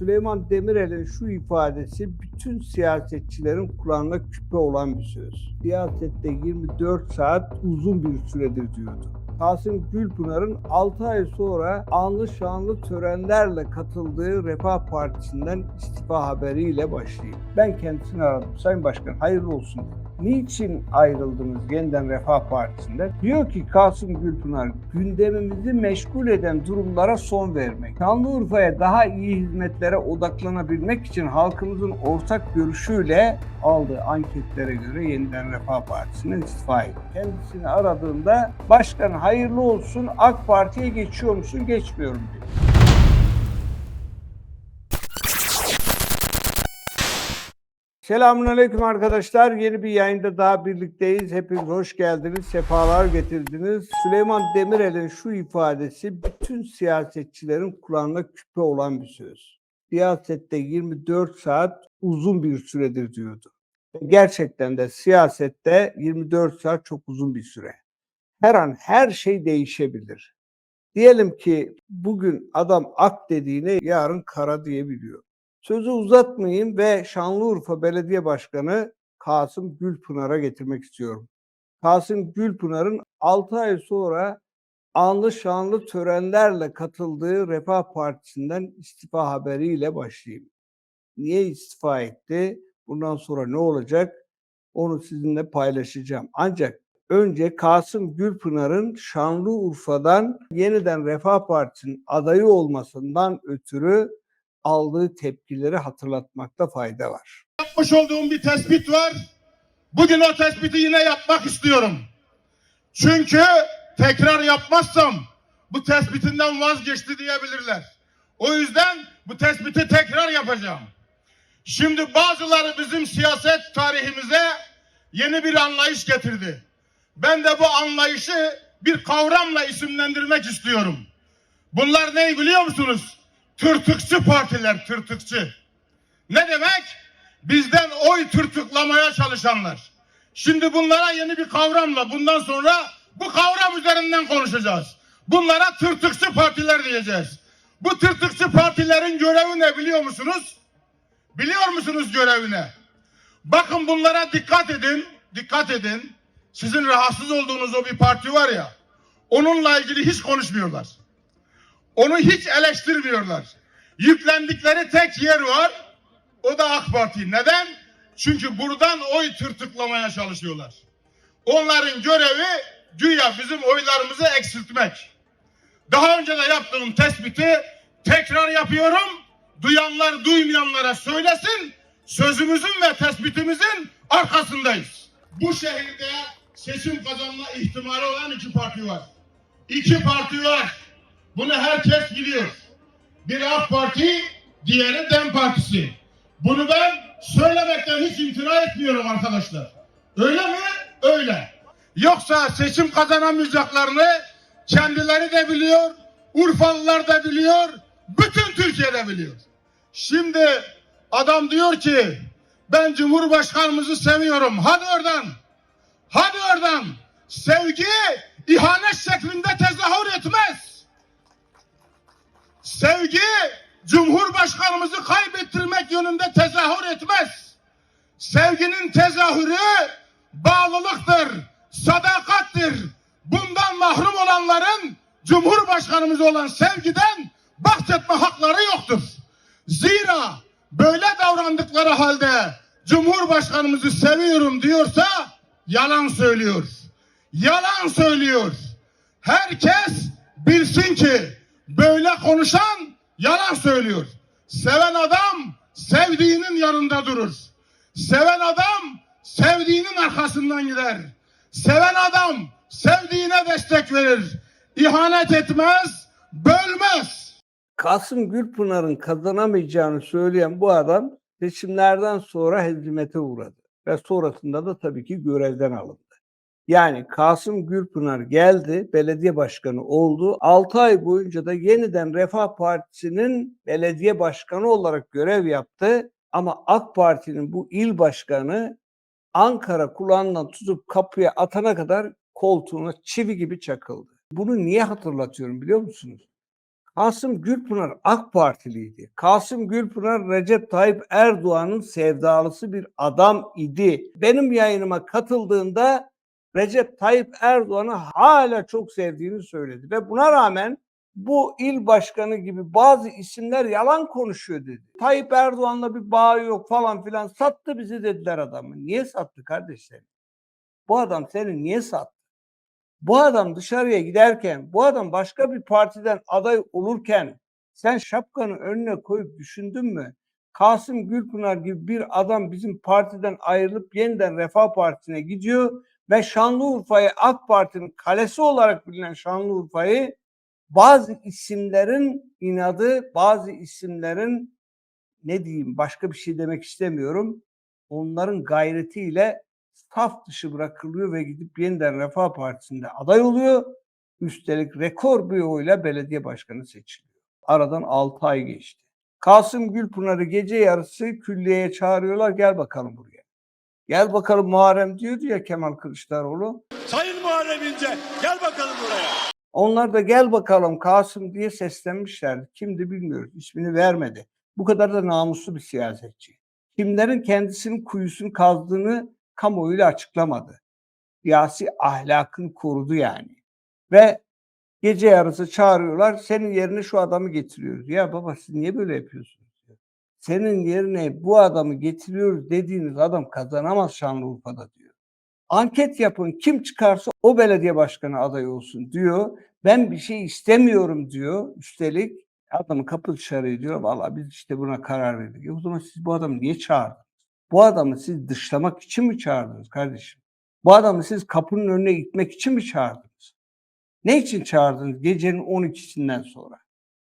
Süleyman Demirel'in şu ifadesi bütün siyasetçilerin kulağına küpe olan bir söz. Siyasette 24 saat uzun bir süredir diyordu. Kasım Gülpınar'ın 6 ay sonra anlı şanlı törenlerle katıldığı Refah Partisi'nden istifa haberiyle başlayayım. Ben kendisini aradım. Sayın Başkan hayırlı olsun dedim. Niçin ayrıldınız yeniden Refah Partisi'nden? Diyor ki Kasım Gülpınar, gündemimizi meşgul eden durumlara son vermek. Şanlıurfa'ya daha iyi hizmetlere odaklanabilmek için halkımızın ortak görüşüyle aldığı anketlere göre yeniden Refah Partisi'nden istifa etti. Kendisini aradığımda başkan hayırlı olsun AK Parti'ye geçiyor musun geçmiyorum diyor. Selamünaleyküm arkadaşlar. Yeni bir yayında daha birlikteyiz. Hepiniz hoş geldiniz, sefalar getirdiniz. Süleyman Demirel'in şu ifadesi bütün siyasetçilerin kulağına küpe olan bir söz. Siyasette 24 saat uzun bir süredir diyordu. Gerçekten de siyasette 24 saat çok uzun bir süre. Her an her şey değişebilir. Diyelim ki bugün adam ak dediğine yarın kara diyebiliyor. Sözü uzatmayayım ve Şanlıurfa Belediye Başkanı Kasım Gülpınar'a getirmek istiyorum. Kasım Gülpınar'ın 6 ay sonra anlı şanlı törenlerle katıldığı Refah Partisi'nden istifa haberiyle başlayayım. Niye istifa etti? Bundan sonra ne olacak? Onu sizinle paylaşacağım. Ancak önce Kasım Gülpınar'ın Şanlıurfa'dan yeniden Refah Partisi'nin adayı olmasından ötürü aldığı tepkileri hatırlatmakta fayda var. yapmış olduğum bir tespit var. Bugün o tespiti yine yapmak istiyorum. Çünkü tekrar yapmazsam bu tespitinden vazgeçti diyebilirler. O yüzden bu tespiti tekrar yapacağım. Şimdi bazıları bizim siyaset tarihimize yeni bir anlayış getirdi. Ben de bu anlayışı bir kavramla isimlendirmek istiyorum. Bunlar ne biliyor musunuz? Tırtıkçı partiler, tırtıkçı. Ne demek? Bizden oy tırtıklamaya çalışanlar. Şimdi bunlara yeni bir kavramla bundan sonra bu kavram üzerinden konuşacağız. Bunlara tırtıkçı partiler diyeceğiz. Bu tırtıkçı partilerin görevi ne biliyor musunuz? Biliyor musunuz görevine? Bakın bunlara dikkat edin, dikkat edin. Sizin rahatsız olduğunuz o bir parti var ya, onunla ilgili hiç konuşmuyorlar. Onu hiç eleştirmiyorlar. Yüklendikleri tek yer var. O da AK Parti. Neden? Çünkü buradan oy tırtıklamaya çalışıyorlar. Onların görevi güya bizim oylarımızı eksiltmek. Daha önce de yaptığım tespiti tekrar yapıyorum. Duyanlar duymayanlara söylesin. Sözümüzün ve tespitimizin arkasındayız. Bu şehirde seçim kazanma ihtimali olan iki parti var. İki parti var. Bunu herkes biliyor. Bir AK Parti, diğeri DEM Partisi. Bunu ben söylemekten hiç imtina etmiyorum arkadaşlar. Öyle mi? Öyle. Yoksa seçim kazanamayacaklarını kendileri de biliyor, Urfalılar da biliyor, bütün Türkiye de biliyor. Şimdi adam diyor ki ben Cumhurbaşkanımızı seviyorum. Hadi oradan. Hadi oradan. Sevgi ihanet şeklinde tezahür etmez. Sevgi Cumhurbaşkanımızı kaybettirmek yönünde tezahür etmez. Sevginin tezahürü bağlılıktır, sadakattir. Bundan mahrum olanların Cumhurbaşkanımız olan sevgiden bahsetme hakları yoktur. Zira böyle davrandıkları halde Cumhurbaşkanımızı seviyorum diyorsa yalan söylüyor. Yalan söylüyor. Herkes bilsin ki böyle konuşan yalan söylüyor. Seven adam sevdiğinin yanında durur. Seven adam sevdiğinin arkasından gider. Seven adam sevdiğine destek verir. İhanet etmez, bölmez. Kasım Gülpınar'ın kazanamayacağını söyleyen bu adam seçimlerden sonra hezimete uğradı. Ve sonrasında da tabii ki görevden alındı. Yani Kasım Gülpınar geldi, belediye başkanı oldu. 6 ay boyunca da yeniden Refah Partisi'nin belediye başkanı olarak görev yaptı. Ama AK Parti'nin bu il başkanı Ankara kulağından tutup kapıya atana kadar koltuğuna çivi gibi çakıldı. Bunu niye hatırlatıyorum biliyor musunuz? Kasım Gülpınar AK Partiliydi. Kasım Gülpınar Recep Tayyip Erdoğan'ın sevdalısı bir adam idi. Benim yayınıma katıldığında Recep Tayyip Erdoğan'ı hala çok sevdiğini söyledi ve buna rağmen bu il başkanı gibi bazı isimler yalan konuşuyor dedi. Tayyip Erdoğan'la bir bağı yok falan filan sattı bizi dediler adamı. Niye sattı kardeşlerim? Bu adam seni niye sattı? Bu adam dışarıya giderken, bu adam başka bir partiden aday olurken sen şapkanı önüne koyup düşündün mü? Kasım Gülpınar gibi bir adam bizim partiden ayrılıp yeniden Refah Partisi'ne gidiyor ve Şanlıurfa'yı AK Parti'nin kalesi olarak bilinen Şanlıurfa'yı bazı isimlerin inadı, bazı isimlerin ne diyeyim başka bir şey demek istemiyorum. Onların gayretiyle saf dışı bırakılıyor ve gidip yeniden Refah Partisi'nde aday oluyor. Üstelik rekor bir oyla belediye başkanı seçiliyor. Aradan 6 ay geçti. Kasım Gülpınar'ı gece yarısı külliyeye çağırıyorlar gel bakalım buraya. Gel bakalım Muharrem diyordu ya Kemal Kılıçdaroğlu. Sayın Muharrem İnce gel bakalım buraya. Onlar da gel bakalım Kasım diye seslenmişlerdi. Kimdi bilmiyoruz. İsmini vermedi. Bu kadar da namuslu bir siyasetçi. Kimlerin kendisinin kuyusunu kazdığını kamuoyuyla açıklamadı. Siyasi ahlakını korudu yani. Ve gece yarısı çağırıyorlar. Senin yerine şu adamı getiriyoruz. Ya baba siz niye böyle yapıyorsunuz? Diyor. Senin yerine bu adamı getiriyoruz dediğiniz adam kazanamaz Şanlıurfa'da diyor. Anket yapın kim çıkarsa o belediye başkanı adayı olsun diyor. Ben bir şey istemiyorum diyor. Üstelik adamı kapı dışarı ediyor. Valla biz işte buna karar verdik. E o zaman siz bu adamı niye çağırdınız? Bu adamı siz dışlamak için mi çağırdınız kardeşim? Bu adamı siz kapının önüne gitmek için mi çağırdınız? Ne için çağırdınız gecenin 12'sinden sonra?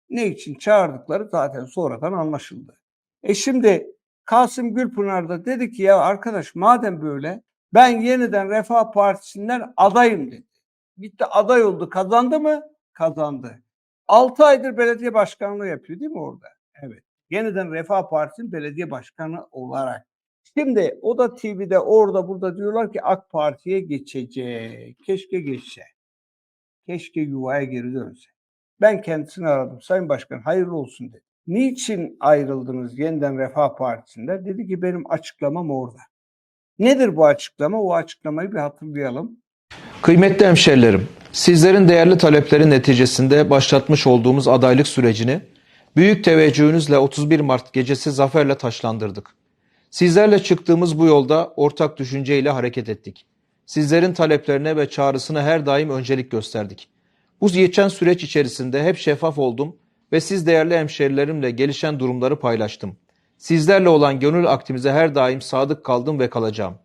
Ne için çağırdıkları zaten sonradan anlaşıldı. E şimdi Kasım Gülpınar da dedi ki ya arkadaş madem böyle ben yeniden Refah Partisi'nden adayım dedi. Gitti aday oldu kazandı mı? Kazandı. 6 aydır belediye başkanlığı yapıyor değil mi orada? Evet. Yeniden Refah Partisi'nin belediye başkanı olarak. Şimdi o da TV'de orada burada diyorlar ki AK Parti'ye geçecek. Keşke geçse. Keşke yuvaya geri dönse. Ben kendisini aradım. Sayın Başkan hayırlı olsun dedi. Niçin ayrıldınız yeniden Refah Partisi'nde? Dedi ki benim açıklamam orada. Nedir bu açıklama? O açıklamayı bir hatırlayalım. Kıymetli hemşerilerim, sizlerin değerli talepleri neticesinde başlatmış olduğumuz adaylık sürecini büyük teveccühünüzle 31 Mart gecesi zaferle taşlandırdık. Sizlerle çıktığımız bu yolda ortak düşünceyle hareket ettik. Sizlerin taleplerine ve çağrısına her daim öncelik gösterdik. Bu geçen süreç içerisinde hep şeffaf oldum ve siz değerli hemşerilerimle gelişen durumları paylaştım. Sizlerle olan gönül aktimize her daim sadık kaldım ve kalacağım.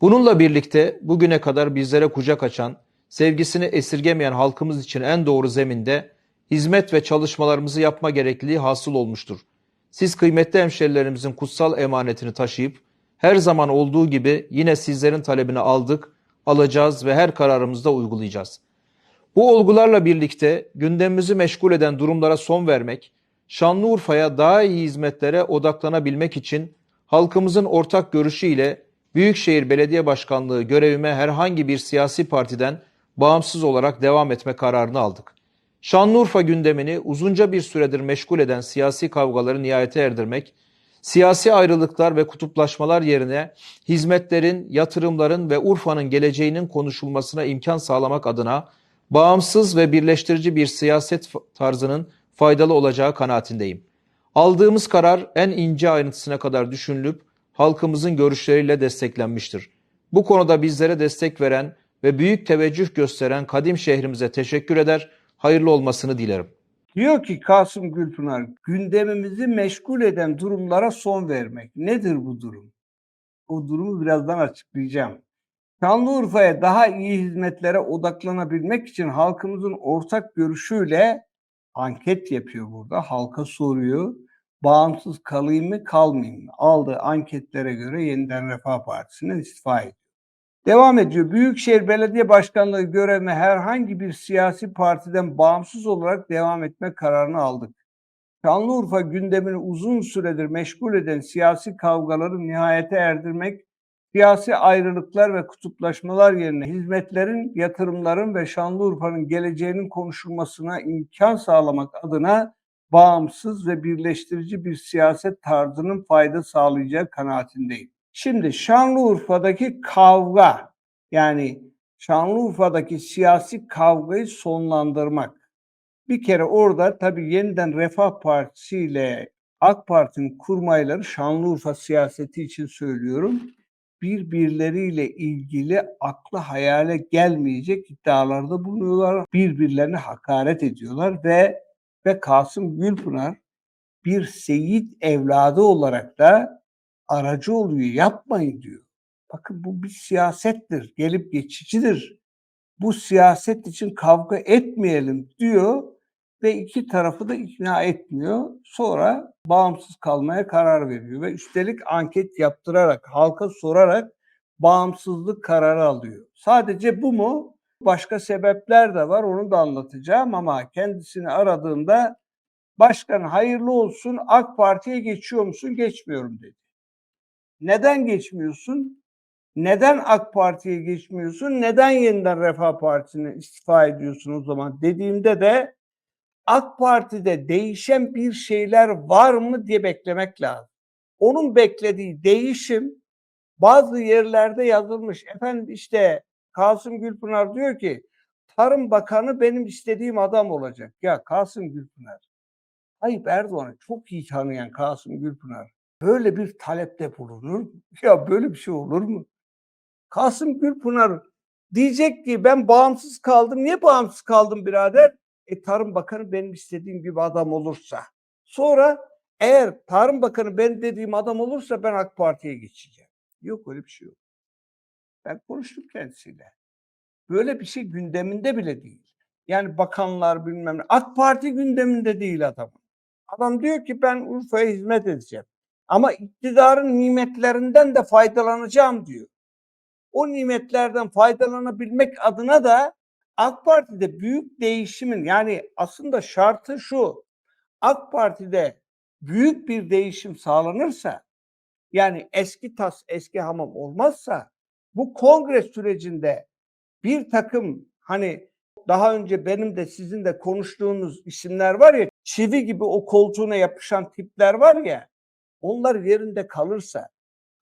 Bununla birlikte bugüne kadar bizlere kucak açan, sevgisini esirgemeyen halkımız için en doğru zeminde hizmet ve çalışmalarımızı yapma gerekliliği hasıl olmuştur. Siz kıymetli hemşerilerimizin kutsal emanetini taşıyıp her zaman olduğu gibi yine sizlerin talebini aldık, alacağız ve her kararımızda uygulayacağız. Bu olgularla birlikte gündemimizi meşgul eden durumlara son vermek, Şanlıurfa'ya daha iyi hizmetlere odaklanabilmek için halkımızın ortak görüşüyle Büyükşehir Belediye Başkanlığı görevime herhangi bir siyasi partiden bağımsız olarak devam etme kararını aldık. Şanlıurfa gündemini uzunca bir süredir meşgul eden siyasi kavgaları nihayete erdirmek, siyasi ayrılıklar ve kutuplaşmalar yerine hizmetlerin, yatırımların ve Urfa'nın geleceğinin konuşulmasına imkan sağlamak adına bağımsız ve birleştirici bir siyaset tarzının faydalı olacağı kanaatindeyim. Aldığımız karar en ince ayrıntısına kadar düşünülüp halkımızın görüşleriyle desteklenmiştir. Bu konuda bizlere destek veren ve büyük teveccüh gösteren kadim şehrimize teşekkür eder, hayırlı olmasını dilerim. Diyor ki Kasım Gülpınar, gündemimizi meşgul eden durumlara son vermek. Nedir bu durum? O durumu birazdan açıklayacağım. Şanlıurfa'ya daha iyi hizmetlere odaklanabilmek için halkımızın ortak görüşüyle anket yapıyor burada. Halka soruyor. Bağımsız kalayım mı kalmayayım mı? Aldığı anketlere göre yeniden Refah Partisi'nden istifa ediyor. Devam ediyor. Büyükşehir Belediye Başkanlığı görevime herhangi bir siyasi partiden bağımsız olarak devam etme kararını aldık. Şanlıurfa gündemini uzun süredir meşgul eden siyasi kavgaları nihayete erdirmek, Siyasi ayrılıklar ve kutuplaşmalar yerine hizmetlerin, yatırımların ve Şanlıurfa'nın geleceğinin konuşulmasına imkan sağlamak adına bağımsız ve birleştirici bir siyaset tarzının fayda sağlayacağı kanaatindeyim. Şimdi Şanlıurfa'daki kavga yani Şanlıurfa'daki siyasi kavgayı sonlandırmak. Bir kere orada tabii yeniden Refah Partisi ile AK Parti'nin kurmayları Şanlıurfa siyaseti için söylüyorum. Birbirleriyle ilgili aklı hayale gelmeyecek iddialarda bulunuyorlar. Birbirlerine hakaret ediyorlar ve ve Kasım Gülpınar bir seyit evladı olarak da aracı oluyor. Yapmayın diyor. Bakın bu bir siyasettir. Gelip geçicidir. Bu siyaset için kavga etmeyelim diyor ve iki tarafı da ikna etmiyor. Sonra bağımsız kalmaya karar veriyor ve üstelik anket yaptırarak, halka sorarak bağımsızlık kararı alıyor. Sadece bu mu? Başka sebepler de var. Onu da anlatacağım ama kendisini aradığımda başkan hayırlı olsun AK Parti'ye geçiyor musun? Geçmiyorum dedi. Neden geçmiyorsun? Neden AK Parti'ye geçmiyorsun? Neden yeniden Refah Partisi'ne istifa ediyorsun o zaman dediğimde de AK Parti'de değişen bir şeyler var mı diye beklemek lazım. Onun beklediği değişim bazı yerlerde yazılmış. Efendim işte Kasım Gülpınar diyor ki Tarım Bakanı benim istediğim adam olacak. Ya Kasım Gülpınar. Tayyip Erdoğan'ı çok iyi tanıyan Kasım Gülpınar böyle bir talepte bulunur. mu? Ya böyle bir şey olur mu? Kasım Gülpınar diyecek ki ben bağımsız kaldım. Niye bağımsız kaldım birader? E Tarım Bakanı benim istediğim gibi adam olursa. Sonra eğer Tarım Bakanı ben dediğim adam olursa ben AK Parti'ye geçeceğim. Yok öyle bir şey yok. Ben konuştum kendisiyle. Böyle bir şey gündeminde bile değil. Yani bakanlar bilmem ne. AK Parti gündeminde değil adamın. Adam diyor ki ben Urfa'ya hizmet edeceğim. Ama iktidarın nimetlerinden de faydalanacağım diyor. O nimetlerden faydalanabilmek adına da AK Parti'de büyük değişimin yani aslında şartı şu. AK Parti'de büyük bir değişim sağlanırsa yani eski tas eski hamam olmazsa bu kongre sürecinde bir takım hani daha önce benim de sizin de konuştuğunuz isimler var ya çivi gibi o koltuğuna yapışan tipler var ya onlar yerinde kalırsa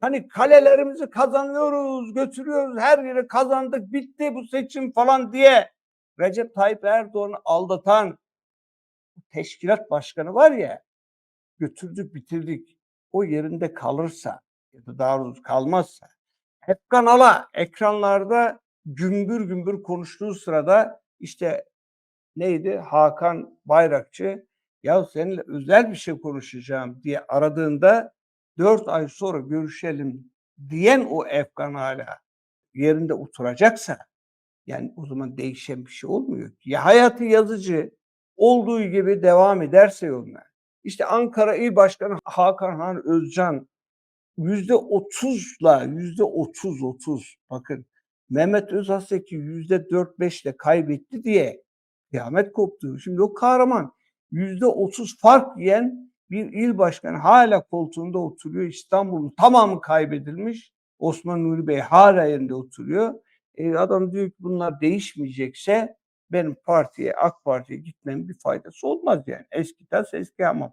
hani kalelerimizi kazanıyoruz, götürüyoruz, her yere kazandık, bitti bu seçim falan diye Recep Tayyip Erdoğan'ı aldatan teşkilat başkanı var ya götürdük, bitirdik. O yerinde kalırsa ya da daha doğrusu kalmazsa Efkan Ala ekranlarda gümbür gümbür konuştuğu sırada işte neydi Hakan Bayrakçı ya seninle özel bir şey konuşacağım diye aradığında dört ay sonra görüşelim diyen o Efkan hala yerinde oturacaksa yani o zaman değişen bir şey olmuyor. Ya hayatı yazıcı olduğu gibi devam ederse yoluna. İşte Ankara İl Başkanı Hakan Han Özcan yüzde otuzla yüzde otuz otuz bakın Mehmet Özaseki yüzde dört beşle kaybetti diye kıyamet koptu. Şimdi o kahraman yüzde otuz fark yiyen bir il başkanı hala koltuğunda oturuyor. İstanbul'un tamamı kaybedilmiş. Osman Nuri Bey hala yerinde oturuyor. E, adam diyor ki bunlar değişmeyecekse benim partiye, AK Parti'ye gitmemin bir faydası olmaz yani. Eski tas eski hamam.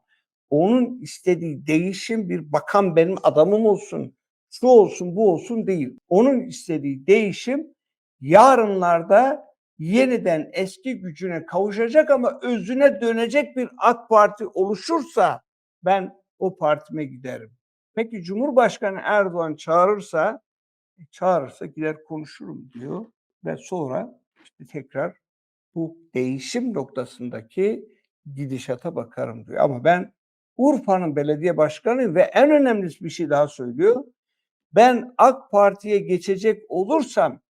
Onun istediği değişim bir bakan benim adamım olsun, şu olsun bu olsun değil. Onun istediği değişim yarınlarda yeniden eski gücüne kavuşacak ama özüne dönecek bir AK Parti oluşursa ben o partime giderim. Peki Cumhurbaşkanı Erdoğan çağırırsa e, çağırırsa gider konuşurum diyor ve sonra işte tekrar bu değişim noktasındaki gidişata bakarım diyor. Ama ben Urfa'nın belediye başkanı ve en önemlisi bir şey daha söylüyor. Ben AK Parti'ye geçecek olursam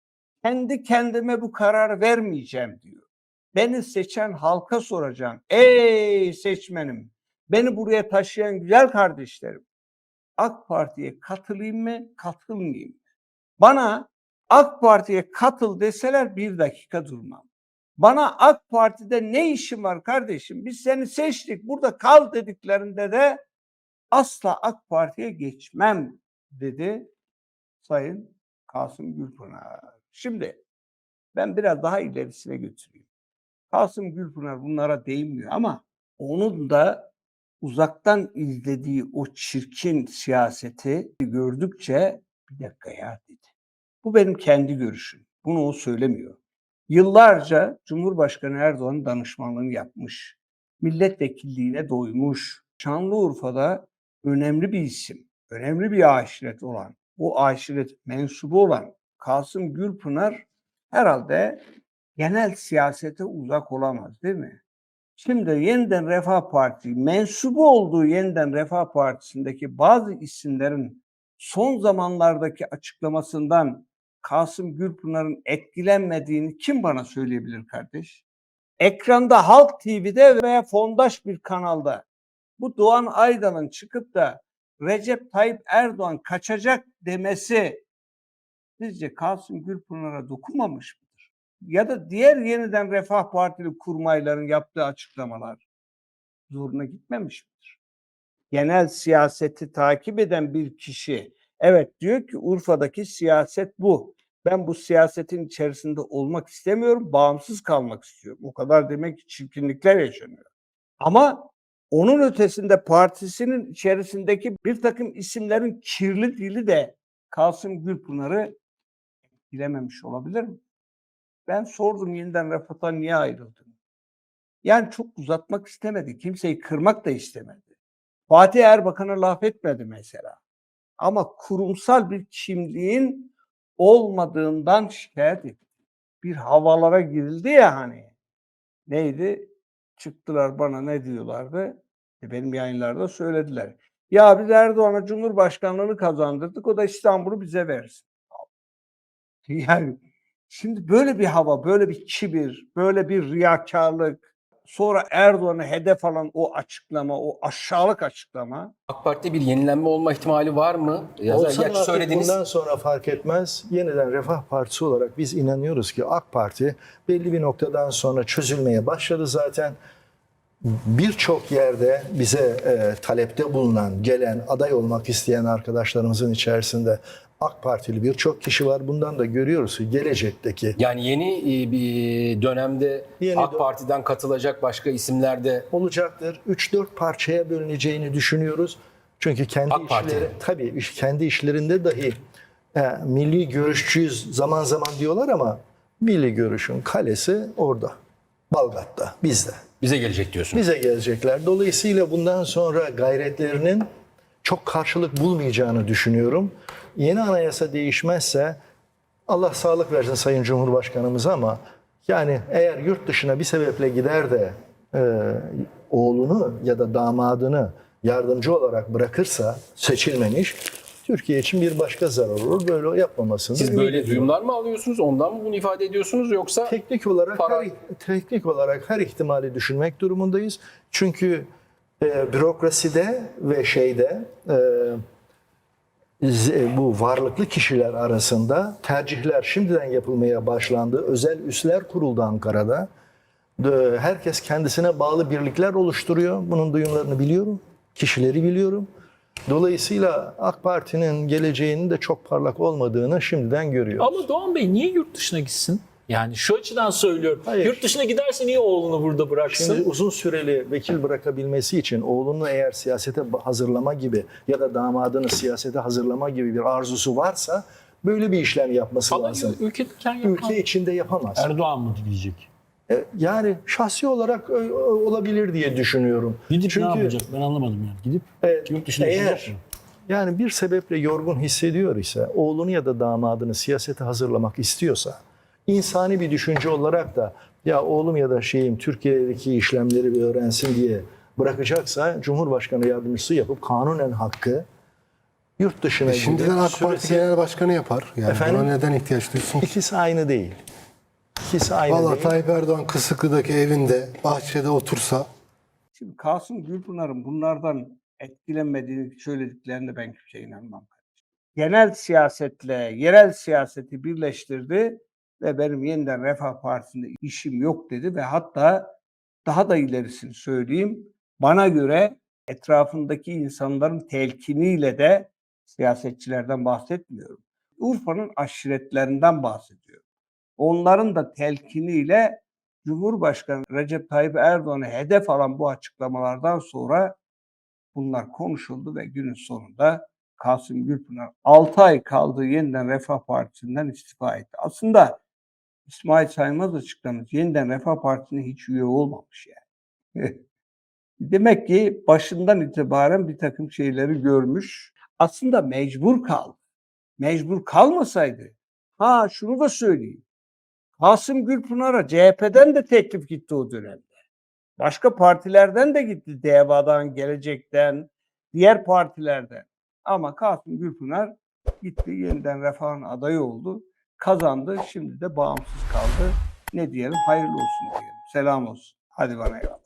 kendi kendime bu karar vermeyeceğim diyor. Beni seçen halka soracağım. Ey seçmenim, beni buraya taşıyan güzel kardeşlerim. AK Parti'ye katılayım mı, katılmayayım mı? Bana AK Parti'ye katıl deseler bir dakika durmam. Bana AK Parti'de ne işin var kardeşim? Biz seni seçtik, burada kal dediklerinde de asla AK Parti'ye geçmem dedi. Sayın Kasım Gülpınar. Şimdi ben biraz daha ilerisine götüreyim. Kasım Gülpınar bunlara değinmiyor ama onun da uzaktan izlediği o çirkin siyaseti gördükçe bir dakika ya dedi. Bu benim kendi görüşüm. Bunu o söylemiyor. Yıllarca Cumhurbaşkanı Erdoğan danışmanlığını yapmış. Milletvekilliğine doymuş. Şanlıurfa'da önemli bir isim, önemli bir aşiret olan, o aşiret mensubu olan Kasım Gülpınar herhalde genel siyasete uzak olamaz değil mi? Şimdi yeniden Refah Parti mensubu olduğu yeniden Refah Partisi'ndeki bazı isimlerin son zamanlardaki açıklamasından Kasım Gülpınar'ın etkilenmediğini kim bana söyleyebilir kardeş? Ekranda Halk TV'de veya fondaş bir kanalda bu Doğan Aydan'ın çıkıp da Recep Tayyip Erdoğan kaçacak demesi sizce Kasım Gülpınar'a dokunmamış mıdır? Ya da diğer yeniden Refah Partili kurmayların yaptığı açıklamalar zoruna gitmemiş midir? Genel siyaseti takip eden bir kişi evet diyor ki Urfa'daki siyaset bu. Ben bu siyasetin içerisinde olmak istemiyorum, bağımsız kalmak istiyorum. O kadar demek ki çirkinlikler yaşanıyor. Ama onun ötesinde partisinin içerisindeki bir takım isimlerin kirli dili de Kasım Gülpınar'ı bilememiş olabilir mi? Ben sordum yeniden Refah'tan niye ayrıldın? Yani çok uzatmak istemedi. Kimseyi kırmak da istemedi. Fatih Erbakan'a laf etmedi mesela. Ama kurumsal bir kimliğin olmadığından şikayet etti. Bir havalara girildi ya hani. Neydi? Çıktılar bana ne diyorlardı? E benim yayınlarda söylediler. Ya biz Erdoğan'a Cumhurbaşkanlığını kazandırdık. O da İstanbul'u bize versin. Yani şimdi böyle bir hava, böyle bir kibir, böyle bir riyakarlık, sonra Erdoğan'ı hedef alan o açıklama, o aşağılık açıklama AK Parti'de bir yenilenme olma ihtimali var mı? Ya, Olsa gerçi söylediğiniz bundan sonra fark etmez. Yeniden Refah Partisi olarak biz inanıyoruz ki AK Parti belli bir noktadan sonra çözülmeye başladı zaten. Birçok yerde bize e, talepte bulunan, gelen, aday olmak isteyen arkadaşlarımızın içerisinde AK Partili birçok kişi var. Bundan da görüyoruz ki gelecekteki yani yeni e, bir dönemde Yeni AK dö- Parti'den katılacak başka isimler de olacaktır. 3-4 parçaya bölüneceğini düşünüyoruz. Çünkü kendi AK Parti. işleri, tabii iş- kendi işlerinde dahi e, milli görüşçüyüz zaman zaman diyorlar ama milli görüşün kalesi orada. Balgat'ta, bizde. bize gelecek diyorsunuz. Bize gelecekler. Dolayısıyla bundan sonra gayretlerinin çok karşılık bulmayacağını düşünüyorum. Yeni anayasa değişmezse Allah sağlık versin Sayın Cumhurbaşkanımıza ama yani eğer yurt dışına bir sebeple gider de e, oğlunu ya da damadını yardımcı olarak bırakırsa seçilmemiş Türkiye için bir başka zarar olur. Böyle yapmamasını Siz böyle ediyorum. duyumlar mı alıyorsunuz? Ondan mı bunu ifade ediyorsunuz yoksa Teknik olarak Para- her, teknik olarak her ihtimali düşünmek durumundayız. Çünkü e, bürokraside ve şeyde e, z- bu varlıklı kişiler arasında tercihler şimdiden yapılmaya başlandı. Özel üsler kuruldu Ankara'da. Herkes kendisine bağlı birlikler oluşturuyor. Bunun duyumlarını biliyorum. Kişileri biliyorum. Dolayısıyla AK Parti'nin geleceğinin de çok parlak olmadığını şimdiden görüyoruz. Ama Doğan Bey niye yurt dışına gitsin? Yani şu açıdan söylüyorum. Hayır. Yurt dışına giderse niye oğlunu burada bıraksın? Şimdi uzun süreli vekil bırakabilmesi için oğlunu eğer siyasete hazırlama gibi ya da damadını siyasete hazırlama gibi bir arzusu varsa böyle bir işlem yapması Falan lazım. yapmaz. Ülke içinde yapamaz. Erdoğan mı gidecek? E, Yani şahsi olarak ö- ö- olabilir diye düşünüyorum. Gidip Çünkü ne yapacak? Ben anlamadım yani. Gidip e, yurt yok eğer yani bir sebeple yorgun hissediyor ise oğlunu ya da damadını siyasete hazırlamak istiyorsa insani bir düşünce olarak da ya oğlum ya da şeyim Türkiye'deki işlemleri bir öğrensin diye bırakacaksa Cumhurbaşkanı yardımcısı yapıp kanunen hakkı yurt dışına E Şimdiden gidip AK Parti süresi- Genel Başkanı yapar. Yani Efendim? buna neden ihtiyaç duysun? ki? İkisi aynı değil. İkisi aynı Valla değil. Tayyip Erdoğan Kısıklı'daki evinde, bahçede otursa Şimdi Kasım Gülpınar'ın bunlardan etkilenmediğini söylediklerine ben kimseye inanmam. Genel siyasetle yerel siyaseti birleştirdi ve benim yeniden Refah Partisi'nde işim yok dedi ve hatta daha da ilerisini söyleyeyim. Bana göre etrafındaki insanların telkiniyle de siyasetçilerden bahsetmiyorum. Urfa'nın aşiretlerinden bahsediyorum. Onların da telkiniyle Cumhurbaşkanı Recep Tayyip Erdoğan'ı hedef alan bu açıklamalardan sonra bunlar konuşuldu ve günün sonunda Kasım Gülpınar 6 ay kaldığı yeniden Refah Partisi'nden istifa etti. Aslında İsmail Saymaz açıklamış. Yeniden Refah Partisi'ne hiç üye olmamış yani. Demek ki başından itibaren bir takım şeyleri görmüş. Aslında mecbur kaldı. Mecbur kalmasaydı. Ha şunu da söyleyeyim. Kasım Gülpınar'a CHP'den de teklif gitti o dönemde. Başka partilerden de gitti. DEVA'dan, Gelecek'ten, diğer partilerden. Ama Kasım Gülpınar gitti yeniden Refah'ın adayı oldu. Kazandı. Şimdi de bağımsız kaldı. Ne diyelim? Hayırlı olsun diyelim. Selam olsun. Hadi bana eyvallah.